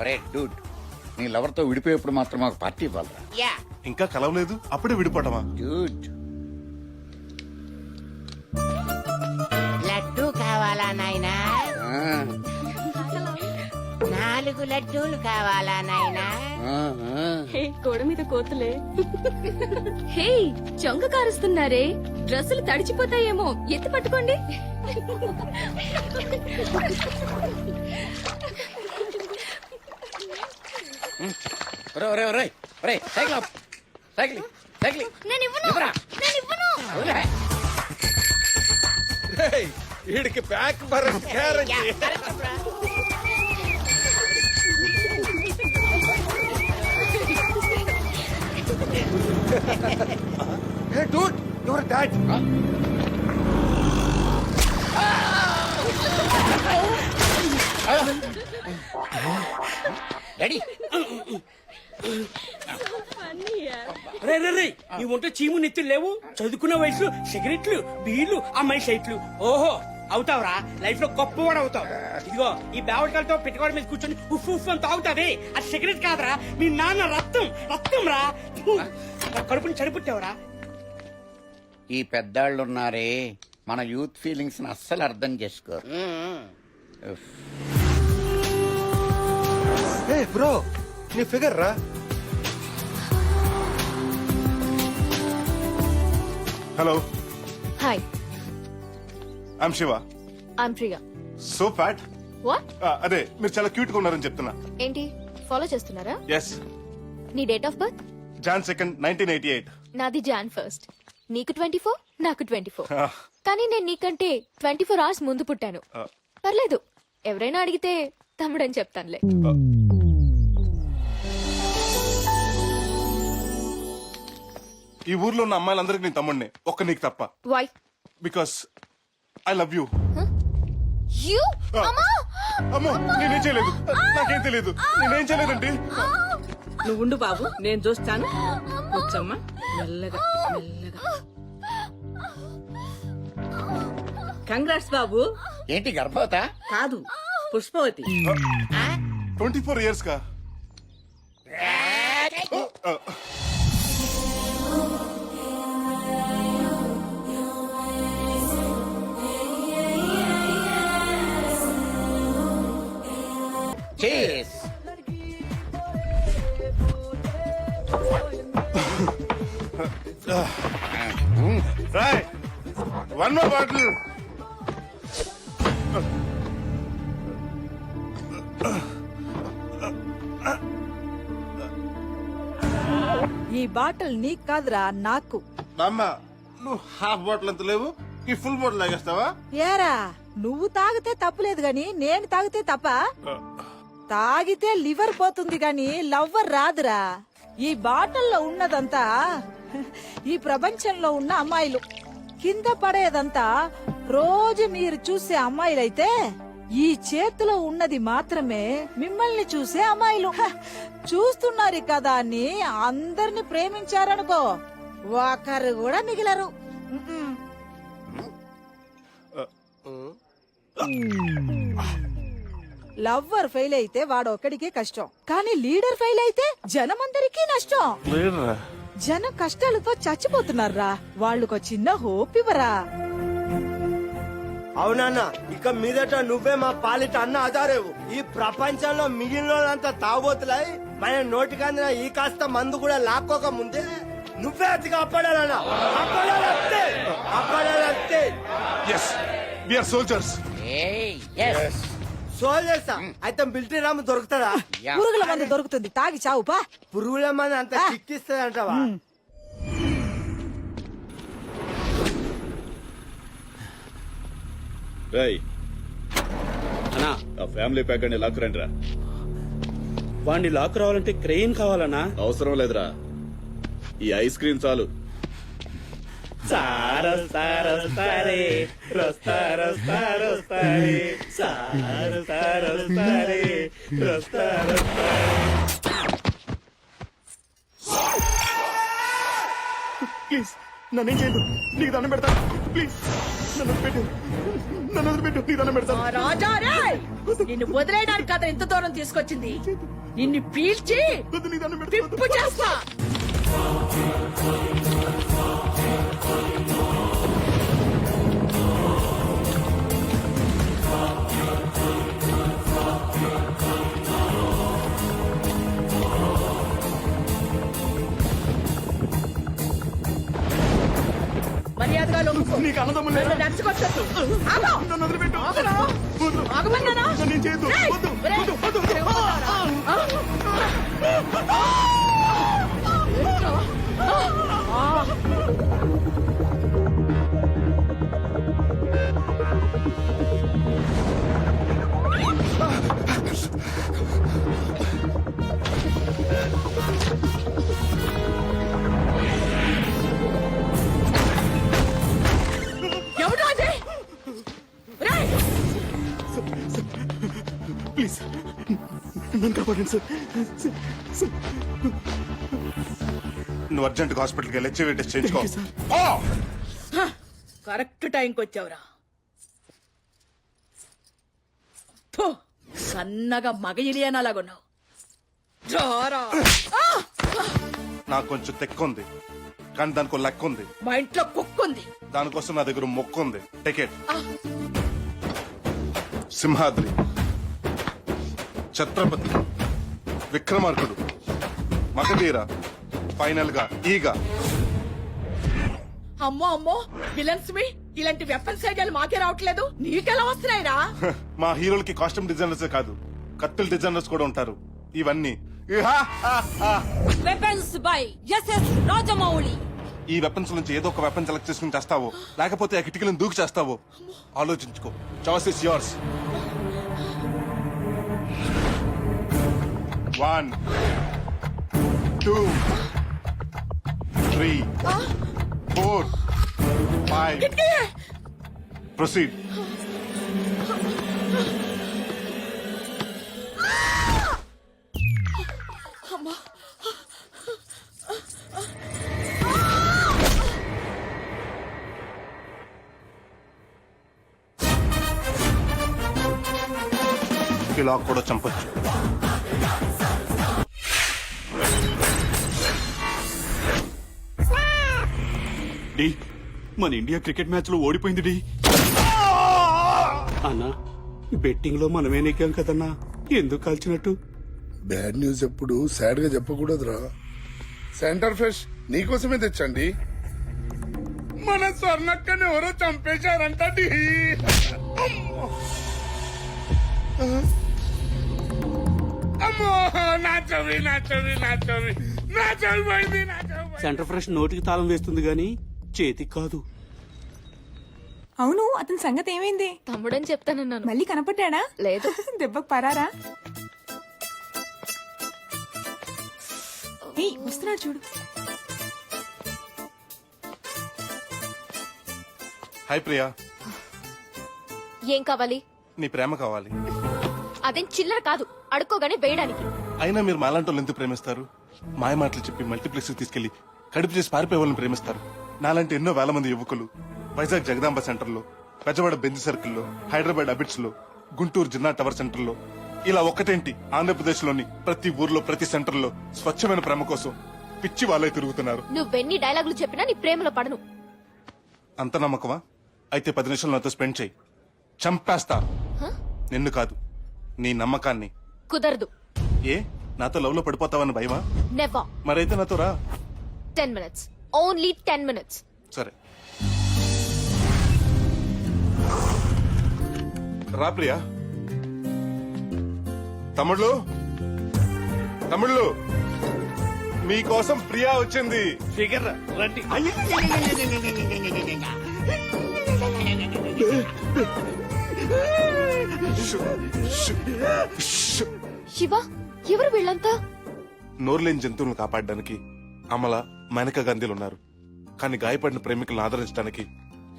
ఒరే డూడ్ నీ లవర్తో విడిపోయేప్పుడు మాత్రం మాకు పార్టీ ఇవ్వాలరా. యా. ఇంకా కలవలేదు అప్పుడే విడిపోవటమా? డూడ్ లడ్డు కావాలా నాయనా? ఆ, నాలుగు లడ్డూలు కావాలా నాయనా? ఆ, ఆ. హే గోడ మీద కోతులే. హే చొంగ కారుస్తున్నారే. డ్రెస్సులు తడిచిపోతాయేమో. ఎత్తి పట్టుకోండి. ఒరే ఒరే ఒరే ఒరే సైకిల్ ఆపు. సైకిల్ ఇ- సైకిల్ ఇ. నేను ఇవ్వను ఇవ్వరా? నేను ఇవ్వను వదిలే. వీడికి బ్యాక్ బర్రె carrot yeah, correct bro. Hey dude your daddy రే రే రే నీ ఒంట చీము నెత్తులు లేవు. చదువుకున్న వయసు సిగరెట్లు బీర్లు అమ్మాయి సైట్లు ఓహో అవుతావురా. లైఫ్లో గొప్పవాడు అవుతావు. ఇదిగో ఈ బేవడికలతో పెట్టుకోవడం మీద కూర్చొని ఉఫ్ ఉఫ్ అని తాగుతావే అది సిగరెట్ కాదురా. మీ నాన్న రక్తం రక్తం రా కడుపుని చడిపుట్టావురా. ఈ పెద్దాళ్ళు ఉన్నారే మన యూత్ ఫీలింగ్స్ అస్సలు అర్థం. హే బ్రో నీ ఫిగర్ రా hello hi I'm Shiva I'm Priya so fat what అదే మీరు చాలా క్యూట్గా ఉన్నారని చెప్తున్నా. ఏంటి? ఫాలో చేస్తున్నారా? ఎస్ నీ date of birth? Jan second nineteen eighty eight నాది జాన్ ఫస్ట్ నీకు ట్వంటీ ఫోర్ నాకు ట్వంటీ ఫోర్ కానీ నేను నీకంటే ట్వంటీ ఫోర్ అవర్స్ ముందు పుట్టాను. పర్లేదు. ఎవరైనా అడిగితే తమ్ముడని చెప్తానులే. ఈ ఊర్లో ఉన్న అమ్మాయిలందరికీ నేను తమ్ముడిని. ఒక్క నీకు తప్ప. Why because I love you you అమ్మా! అమ్మో నేనేం చేయలేదు. నాకేం తెలియదు. నేనేం చేయలేదండి. నువ్వు ఉండు బాబు నేను చూస్తాను. కూర్చోమ్మా. మెల్లగా మెల్లగా. కంగ్రాట్స్ బాబు. ఏంటి గర్భవత? కాదు పుష్పవతి. ట్వంటీ ఫోర్ ఇయర్స్ కా? చేస్ రాయ్ వన్ మోర్ బాటిల్ ఈ బాటిల్ నీకు కాదురా నాకు. నువ్వు హాఫ్ బాటిల్ అంత లేవు ఈ ఫుల్ బాటిల్ లాగేస్తావా ఏరా నువ్వు తాగితే తప్పులేదు గాని నేను తాగితే తప్ప? తాగితే లివర్ పోతుంది గాని లవ్వర్ రాదురా. ఈ బాటిల్లో ఉన్నదంతా ఈ ప్రపంచంలో ఉన్న అమ్మాయిలు. కింద పడేదంతా రోజు మీరు చూసే అమ్మాయిలైతే ఈ చేతిలో ఉన్నది మాత్రమే మిమ్మల్ని చూసే అమ్మాయిలు. చూస్తున్నారు కదా అని అందరిని ప్రేమించారనుకో ఒకరు కూడా మిగిలరు. ఉమ్మ్. లవ్వర్ ఫెయిల్ అయితే వాడు ఒక్కడికే కష్టం. కానీ లీడర్ ఫెయిల్ అయితే జనమందరికీ నష్టం. జనం కష్టాలతో చచ్చిపోతున్నారా వాళ్ళకు చిన్న హోప్ ఇవ్వరా. అవునన్న ఇక మీదట నువ్వే మా పాలిట అన్న ఆధారేవు. ఈ ప్రపంచంలో మిగిలినంతా తాగబోతులై మన నోటికందిన ఈ కాస్త మందు కూడా లాక్కోక ముందే నువ్వే అతి కాపాడాలన్నా కాపాడాలంతే కాపాడాలంతే ఎస్ సోల్జర్స్ ఎస్ సోల్జర్సా? అయితే మిలిటరీ రాము దొరుకుతుందా పురుగుల మందు దొరుకుతుంది. తాగి చావుపా పురుగుల మంది అంత చిక్కిస్తుంది అంటావా రేయ్. ఆ ఫ్యామిలీ ప్యాక్ అని లాక్ రండి రా వాడిని లాక్ రావాలంటే క్రెయిన్ కావాలనా అవసరం లేదురా. ఈ ఐస్ క్రీమ్ చాలు. సారస్తారస్తారే రస్తారస్తారస్తారే సారస్తారస్తారే రస్తారస్తారే ప్లీజ్ నన్నేం చేయదు నీకు దండం పెడతా. ప్లీజ్ నన్ను వదిలిపెట్టు. నీ దండం పెడతాను ఆ రాజా నిన్ను వదిలేయడానికి కదా ఇంత దూరం తీసుకొచ్చింది. నిన్ను పీల్చి వద్దు, నీ దండం పెడతాను పిప్పు చేస్తా. ఆగమన్నానా? నన్ను కాపాడండి సార్? నువ్వు అర్జెంట్ హాస్పిటల్కి వెళ్ళి హెచ్ఐవి టెస్ట్ చేయించుకో! కరెక్ట్ టైంకి వచ్చావురా. థు, సన్నగా మగ ఇలియనలాగున్నావు జారా నాకు కొంచెం తెక్క ఉంది కానీ దానికి లెక్క ఉంది మా ఇంట్లో కుక్కుంది. దానికోసం నా దగ్గర మొక్కు ఉంది టికెట్ సింహాద్రి. ఛత్రపతి విక్రమార్కుడు మగధీర ఫైనల్గా ఈగ. అమ్మో అమ్మో విలన్స్ మీ ఇలాంటి వెపన్స్ ఐడియాలు మాకే రావట్లేదు. నీకెలా వస్తున్నాయిరా? మా హీరోలకి కాస్ట్యూమ్ డిజైనర్స్ కాదు కత్తుల డిజైనర్స్ కూడా ఉంటారు. ఇవన్నీ. Weapons by SS Rajamouli. ఈ వెపన్స్ నుంచి ఏదో ఒక వెపన్ సెలెక్ట్ చేసుకుని చేస్తావో లేకపోతే ఆ కిటికీలను దూకి చేస్తావో ఆలోచించుకో. Choice is yours one two three four five proceed ఇలా కూడా చంపొచ్చు డి మన ఇండియా క్రికెట్ మ్యాచ్లో ఓడిపోయింది డి అన్నా బెట్టింగ్లో మనమే నెగ్గాం కదన్నా. ఎందుకు కాల్చినట్టు? బ్యాడ్ న్యూస్ ఎప్పుడు సాడ్గా చెప్పకూడదురా. సెంటర్ ఫ్రెష్ నీకోసమే తెచ్చండి. మన స్వర్ణక్కని ఎవరో చంపేశారంట. అమ్మో. నా చెవి నా చెవి నా చెవి. నా చెవి పోయింది నా చెవి పోయింది. సెంటర్ ఫ్రెష్ నోటికి తాళం వేస్తుంది గాని చేతికి కాదు. అవును అతని సంగతి ఏమైంది? తమ్ముడని చెప్తానన్నాను. మళ్ళీ కనపడ్డా లేదు. దెబ్బకు పరారా? ఏయ్, వస్తున్నాడు చూడు. హాయ్ ప్రియా. ఏం కావాలి? నీ ప్రేమ కావాలి. అదేం చిల్లర కాదు అడుక్కోగానే వేయడానికి. అయినా మీరు మాలాంటి వాళ్ళు ఎందుకు ప్రేమిస్తారు? మాయ మాటలు చెప్పి మల్టీప్లెక్స్ తీసుకెళ్ళి కడుపు చేసి పారిపోయే వాళ్ళని ప్రేమిస్తారు. నాలాంటి ఎన్నో వేల మంది యువకులు. వైజాగ్ జగదాంబ సెంటర్లో పెద్దవాడ బెంజ్ సర్కిల్లో హైదరాబాద్ అబిట్స్లో గుంటూరు జిన్నా టవర్ సెంటర్లో ఇలా ఒక్కటేంటి ఆంధ్రప్రదేశ్లోని ప్రతి ఊర్లో ప్రతి సెంటర్లో స్వచ్ఛమైన ప్రేమ కోసం పిచ్చి వాళ్ళే తిరుగుతున్నారు. నువ్వెన్ని డైలాగులు చెప్పినా నీ ప్రేమలో పడను. అంత నమ్మకమా? అయితే పది నిమిషాలు నాతో స్పెండ్ చేయి. చంపేస్తా. నిన్ను కాదు నీ నమ్మకాన్ని. కుదరదు. ఏ? నాతో లవ్లో పడిపోతావని భయమా? నెవర్ మరైతే నాతో రా. Ten minutes only ten minutes సరే. రా ప్రియా. తమ్ముళ్ళు? తమ్ముళ్ళు మీకోసం ప్రియా వచ్చింది. ఫిగర్ రండి. శివ ఎవరు వీళ్ళంతా? నోరులేని జంతువులను కాపాడడానికి అమల మేనకా గాంధీలు ఉన్నారు కానీ గాయపడిన ప్రేమికులను ఆదరించడానికి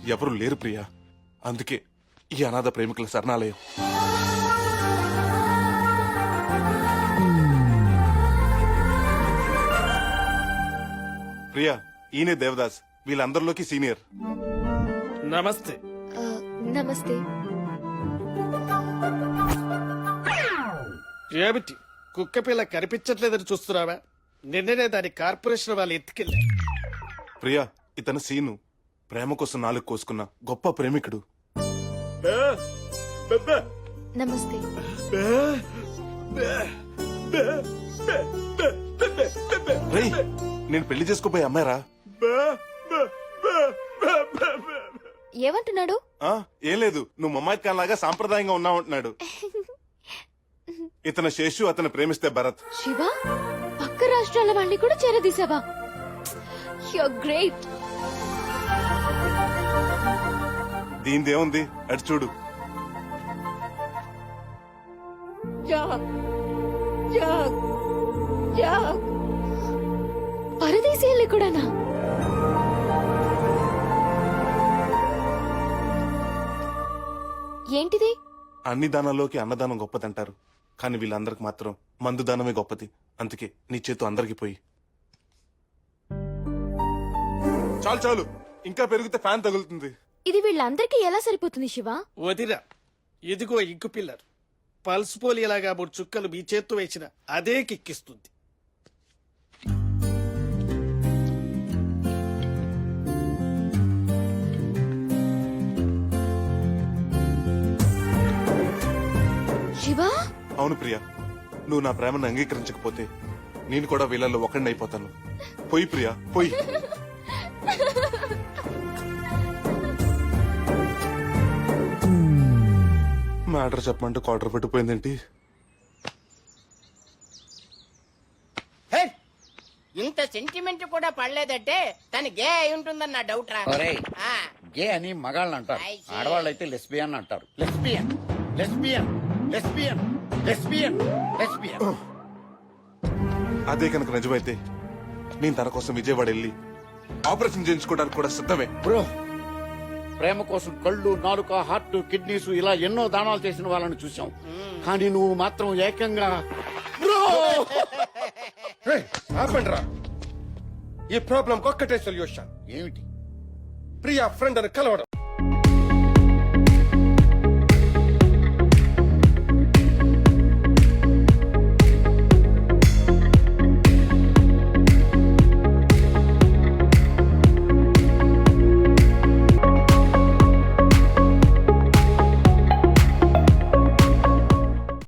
ఎవరు లేరు ప్రియా. అందుకే ఈ అనాథ ప్రేమికుల శరణాలయం. ప్రియా ఈయనే దేవదాస్. వీళ్ళందరిలోకి సీనియర్. నమస్తే. నమస్తే. ఏమిటి? కుక్క పిల్ల కనిపించట్లేదని చూస్తున్నావా? నిన్ననే దాని కార్పొరేషన్ వాళ్ళు ఎత్తుకెళ్ళారు ప్రియా ఇతను సీను ప్రేమ కోసం నాలుగు కోసుకున్న గొప్ప ప్రేమికుడు నమస్తే రేయ్ నేను పెళ్ళి చేసుకోపోయే అమ్మాయిరా ఏమంటున్నాడు ఆ, ఏం లేదు నువ్వు మమ్మాయి లాగా సాంప్రదాయంగా ఉన్నావు అంటున్నాడు ఇతను శేషు అతను ప్రేమిస్తే భరత్ శివ పక్క రాష్ట్రాల వాళ్ళని కూడా చేరదీసావా యూర్ గ్రేట్ దీనిదేముంది అటు చూడు. పరదేశీయుల్ని కూడానా? ఏంటిది? అన్ని దానాల్లోకి అన్నదానం గొప్పదంటారు. కానీ వీళ్ళందరికి మాత్రం మందు దానమే గొప్పది. అందుకే నీ చేతు అందరికి పోయి. చాలు చాలు. ఇంకా పెరిగితే ఫ్యాన్ తగులుతుంది. ఇది వీళ్ళందరికీ ఎలా సరిపోతుంది శివ? వదిరా ఇదిగో ఇంకు పిల్లర్. పల్స్ పోలియలాగా మూడు చుక్కలు మీ చేత్తో వేసిన అదే కిక్కిస్తుంది. శివ? అవును ప్రియా. నువ్వు నా ప్రేమను అంగీకరించకపోతే నేను కూడా వీళ్ళల్లో ఒకడిని అయిపోతాను పోయి ప్రియా పోయి. మ్యాటర్ చెప్పమంటే క్వార్టర్ పెట్టిపోయిందేంటి! ఇంత సెంటిమెంట్ కూడా పడలేదంటే తను గే అయి ఉంటుందన్న డౌట్ రా. ఒరేయ్. ఆ, గే అని మగాళ్ళని అంటారు. I see. ఆడవాళ్ళైతే లెస్బియన్ అంటారు. లెస్బియన్ లెస్బియన్ లెస్బియన్ అదే కనుక నిజమైతే నేను తన కోసం విజయవాడ వెళ్ళి ఆపరేషన్ చేయించుకోవడానికి కూడా సిద్ధమే. బ్రో ప్రేమ కోసం కళ్ళు నాలుక హార్ట్ కిడ్నీస్ ఇలా ఎన్నో దానాలు చేసిన వాళ్ళని చూసాం కానీ నువ్వు మాత్రం ఏకంగా బ్రో! ఈ ప్రాబ్లం ఒక్కటే సొల్యూషన్. ఏమిటి? ప్రియా ఫ్రెండ్ అని కలవడం.